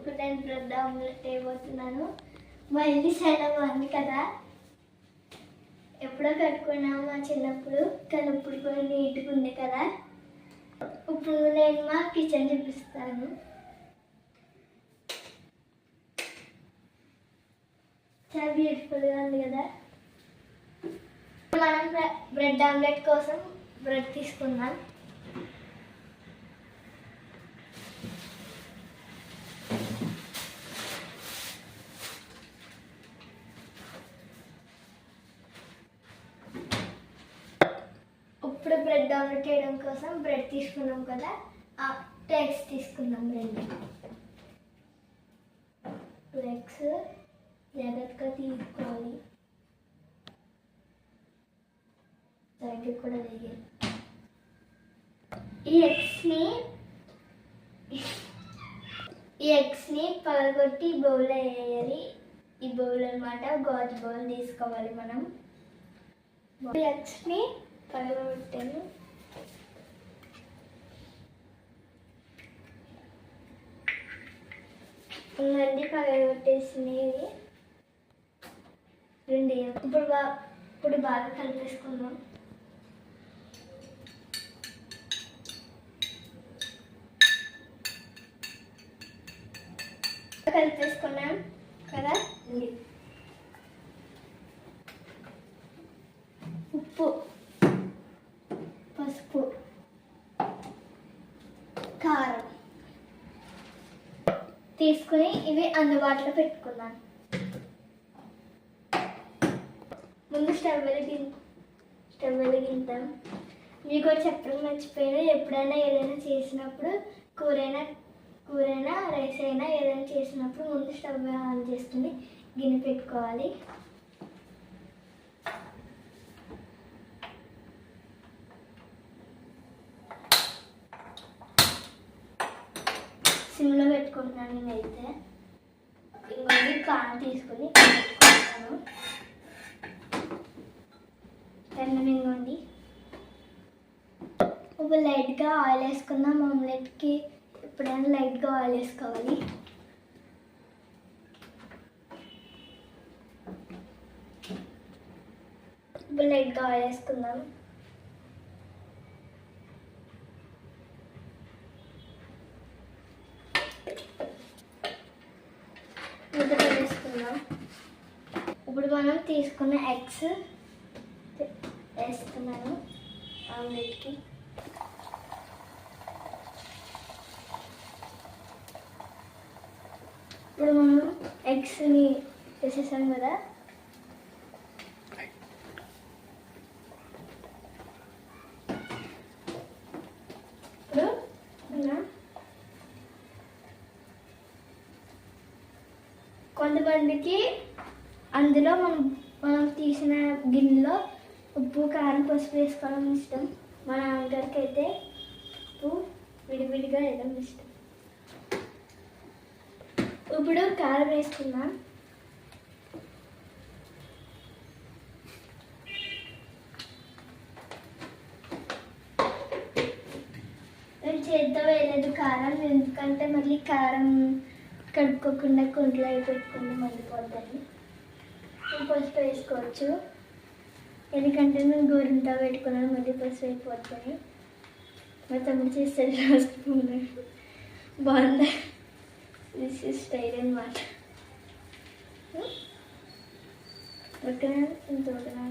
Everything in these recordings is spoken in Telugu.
ఇప్పుడు నేను బ్రెడ్ ఆమ్లెట్ వేయబోతున్నాను మా ఇల్లు చాలా బాగుంది కదా. ఎప్పుడో కట్టుకున్నాము మా చిన్నప్పుడు. కానీ ఇప్పుడు కూడా నీట్గా ఉంది కదా. ఇప్పుడు నేను మా కిచెన్ చూపిస్తాను. చాలా బ్యూటిఫుల్గా ఉంది కదా. మనం బ్రెడ్ ఆమ్లెట్ కోసం బ్రెడ్ తీసుకుందాం. ఇప్పుడు బ్రెడ్ ఆమ్లెట్ చేయడం కోసం బ్రెడ్ తీసుకున్నాం కదా. ఆ ఎగ్స్ తీసుకున్నాం రెండు. టూ ఎగ్స్ జాగ్రత్తగా తీసుకోవాలి. సరిగ్గా కూడా వేయాలి ఈ ఎగ్స్ని ఈ ఎగ్స్ని పగలగొట్టి బౌల్లో వేయాలి. ఈ బౌల్ అనమాట గాజు బౌల్ తీసుకోవాలి మనం. ఈ ఎగ్స్ని పగలగొట్టాను ఇవన్నీ పగలగొట్టేసినవి రెండు ఇప్పుడు బా ఇప్పుడు బాగా కలిపేసుకుందాం. కలిపేసుకున్నాం కదా ఇది. ఉప్పు పసుపు కారం తీసుకుని ఇవి అందుబాటులో పెట్టుకున్నాను. ముందు స్టవ్ వెలిగి స్టవ్ వెలిగిద్దాం మీకు చెప్పడం మర్చిపోయాను. ఎప్పుడైనా ఏదైనా చేసినప్పుడు కూరైనా కూరైనా రైస్ అయినా ఏదైనా చేసినప్పుడు ముందు స్టవ్ ఆన్ చేసుకుని గిన్నె పెట్టుకోవాలి. సిమ్లో పెట్టుకుంటున్నాను నేనైతే. ఇంకొకటి కారం తీసుకొని పెట్టుకుంటాను. పెన్నం ఇంకోండి ఇప్పుడు లైట్గా ఆయిల్ వేసుకుందాం ఆమ్లెట్కి. ఎప్పుడైనా లైట్గా ఆయిల్ వేసుకోవాలి. ఇప్పుడు లైట్గా ఆయిల్ వేసుకుందాం మూత వేసుకుందాం ఇప్పుడు మనం తీసుకున్న ఎగ్స్ వేస్తున్నాను. ఆమ్లెట్కి ఇప్పుడు మనం ఎగ్స్ని వేసేసాం కదా. ఇప్పుడు కొంతమందికి అందులో మనం మనం తీసిన గిన్నెలో ఉప్పు కారం పసుపు వేసుకోవడం ఇష్టం. మా నాన్నగారికి అయితే ఉప్పు విడివిడిగా వేయడం ఇష్టం. ఇప్పుడు కారం వేసుకుందాం. నేను చేతితో వేయలేదు కారం. ఎందుకంటే మళ్ళీ కారం కడుక్కోకుండా కుండలో పెట్టుకుంటే మండిపోద్దని. పసుపు వేసుకోవచ్చు. ఎందుకంటే మేము గోరింటా పెట్టుకున్నాను మళ్ళీ పసుపు అయిపోతుంది. మా తమ్ముడు చేస్తే రాసుకున్నాడు బాగుందా? దిస్ ఇస్ స్టైల్ అనమాట ఓకేనా ఇంత ఓకేనా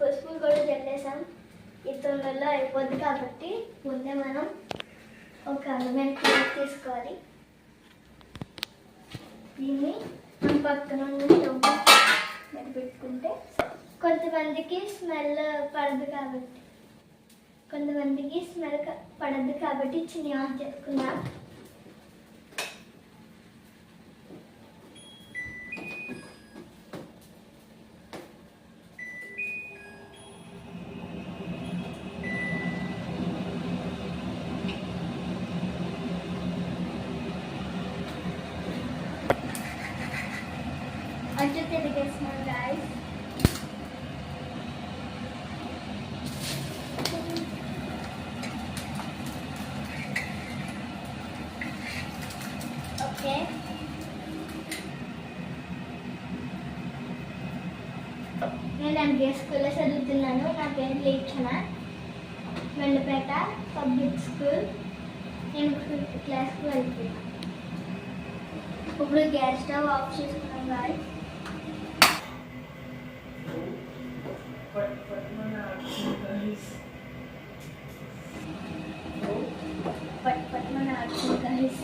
పసుపు కూడా చల్లేసాం. ఈ తొందరలో అయిపోద్ది కాబట్టి ముందే మనం ఒక అల్లమైన తీసుకోవాలి. దీన్ని మనం పక్కన మీద పెట్టుకుంటే కొంతమందికి స్మెల్ పడదు కాబట్టి కొంతమందికి స్మెల్ పడదు కాబట్టి చిన్న ఆన్ అని చెప్పి దిగేస్తున్నాను గాయస్ ఓకే నేను ఎంబీఎస్ స్కూల్లో చదువుతున్నాను. నా పేరు లీక్షణ వెండపేట పబ్లిక్ స్కూల్ నేను ఫిఫ్త్ క్లాస్కి వెళ్తున్నాను. ఇప్పుడు గ్యాస్ స్టవ్ ఆఫ్ చేసుకున్నాం గాయస్ ఆడుతుంది guys. పట్ పట్ మన ఆడుతుంది గాయస్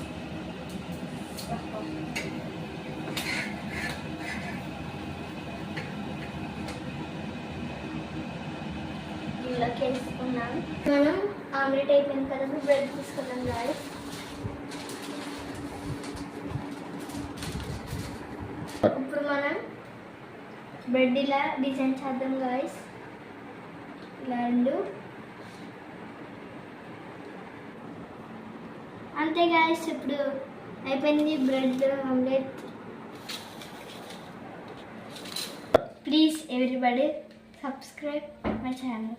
ఇందులోకి వేసుకున్నాం మనం ఆమ్లెట్ అయిపోయింది కదా ఇప్పుడు బ్రెడ్ తీసుకున్నాం గాయస్ ఇప్పుడు మనం బ్రెడ్ ఇలా డిజైన్ చేద్దాం గాయస్ ఇలా అంతే గాయస్ ఇప్పుడు అయిపోయింది bread omelette. Please everybody subscribe my channel